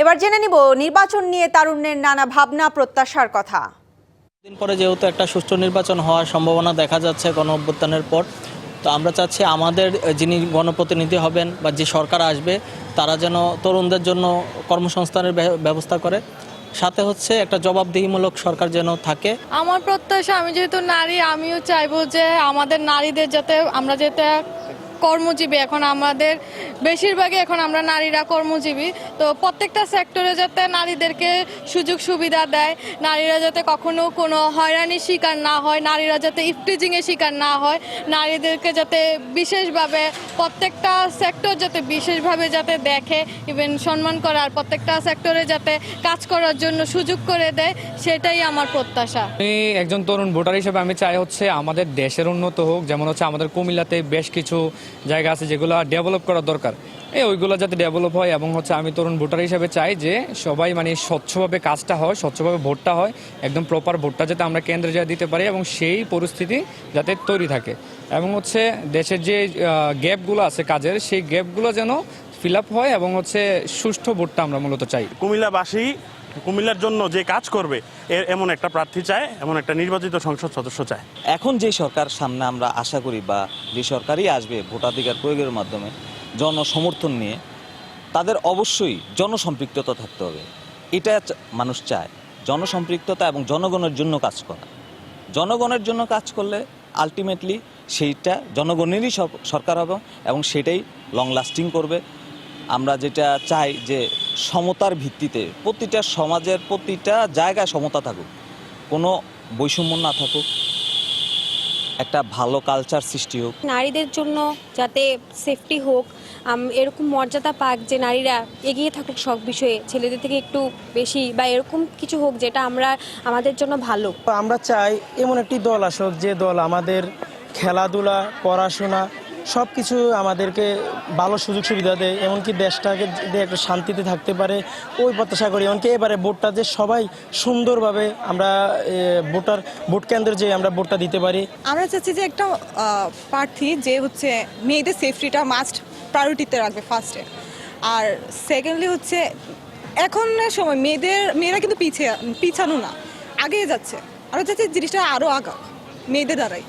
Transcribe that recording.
এবার জেনে নিব নির্বাচন নিয়ে তারুণ্যের নানা ভাবনা প্রত্যাশার কথা। দিন পরে যেহেতু একটা সুষ্ঠু নির্বাচন হওয়ার সম্ভাবনা দেখা যাচ্ছে গণ অভ্যুত্থানের পর তো আমরা চাচ্ছি আমাদের যিনি গণপ্রতিনিধি হবেন বা যে সরকার আসবে তারা যেন তরুণদের জন্য কর্মসংস্থানের ব্যবস্থা করে। সাথে হচ্ছে একটা জবাবদিহিমূলক সরকার যেন থাকে। আমার প্রত্যাশা আমি যেহেতু নারী আমিও চাইব যে আমাদের নারীদের যাতে আমরা যাতে কর্মজীবী এখন আমাদের বেশিরভাগই এখন আমরা নারীরা কর্মজীবী। তো প্রত্যেকটা সেক্টরে যাতে নারীদেরকে সুযোগ সুবিধা দেয়, নারীরা যাতে কখনো কোনো হয়রানির শিকার না হয়, নারীরা যাতে ইফটিজিংয়ের শিকার না হয়, নারীদেরকে যাতে বিশেষভাবে প্রত্যেকটা সেক্টর যাতে বিশেষভাবে যাতে দেখে ইভেন সম্মান করে আর প্রত্যেকটা সেক্টরে যাতে কাজ করার জন্য সুযোগ করে দেয়, সেটাই আমার প্রত্যাশা। আমি একজন তরুণ ভোটার হিসেবে আমি চাই হচ্ছে আমাদের দেশের উন্নত হোক, যেমন হচ্ছে আমাদের কুমিল্লাতে বেশ কিছু জায়গা আছে যেগুলো ডেভেলপ করা দরকার। এই ওইগুলো যাতে ডেভেলপ হয় এবং হচ্ছে আমি তরুণ ভোটার হিসেবে চাই যে সবাই মানে স্বচ্ছভাবে কাজটা হয় স্বচ্ছভাবে ভোটটা হয় একদম প্রপার ভোটটা যাতে আমরা কেন্দ্রে যা দিতে পারি এবং সেই পরিস্থিতি যাতে তৈরি থাকে। এবং হচ্ছে দেশের যে গ্যাপগুলো আছে কাজের সেই গ্যাপগুলো যেন ফিল আপ হয় এবং হচ্ছে সুষ্ঠু ভোটটা আমরা মূলত চাই। কুমিল্লাবাসী কুমিল্লার জন্য যে কাজ করবে এর এমন একটা প্রার্থী চায় এমন একটা নির্বাচিত সংসদ সদস্য চায়। এখন যে সরকার সামনে আমরা আশা করি বা যে সরকারই আসবে ভোটাধিকার প্রয়োগের মাধ্যমে জনসমর্থন নিয়ে তাদের অবশ্যই জনসম্পৃক্ততা থাকতে হবে। এটা মানুষ চায়। জনসম্পৃক্ততা এবং জনগণের জন্য কাজ করা। জনগণের জন্য কাজ করলে আলটিমেটলি সেইটা জনগণেরই সর- সরকার হবে এবং সেটাই লং লাস্টিং করবে। আমরা যেটা চাই যে সমতার ভিত্তিতে প্রতিটা সমাজের প্রতিটা জায়গায় সমতা থাকুক। কোনো বৈষম্য না থাকুক। একটা ভালো কালচার সৃষ্টি হোক। নারীদের জন্য যাতে সেফটি হোক এরকম মর্যাদা পাক যে নারীরা এগিয়ে থাকুক সব বিষয়ে ছেলেদের থেকে একটু বেশি বা এরকম কিছু হোক যেটা আমরা আমাদের জন্য ভালো। আমরা চাই এমন একটি দল আসুক যে দল আমাদের খেলাধুলা পড়াশোনা সব কিছু আমাদেরকে ভালো সুযোগ সুবিধা দেয়, এমনকি দেশটাকে একটা শান্তিতে থাকতে পারে, ওই প্রত্যাশা করি। এমনকি এবারে ভোটটা যে সবাই সুন্দরভাবে আমরা ভোটার, ভোট কেন্দ্রে যে আমরা ভোটটা দিতে পারি। আমরা চাচ্ছি যে একটা প্রার্থী যে হচ্ছে মেয়েদের সেফটিটা মাস্ট প্রায়োরিটিতে রাখবে ফার্স্টে আর সেকেন্ডলি হচ্ছে এখন সময় মেয়েদের, মেয়েরা কিন্তু পিছিয়ে পিছানো না আগে যাচ্ছে। আমরা চাচ্ছি জিনিসটা আরও আগা মেয়েদের দ্বারাই।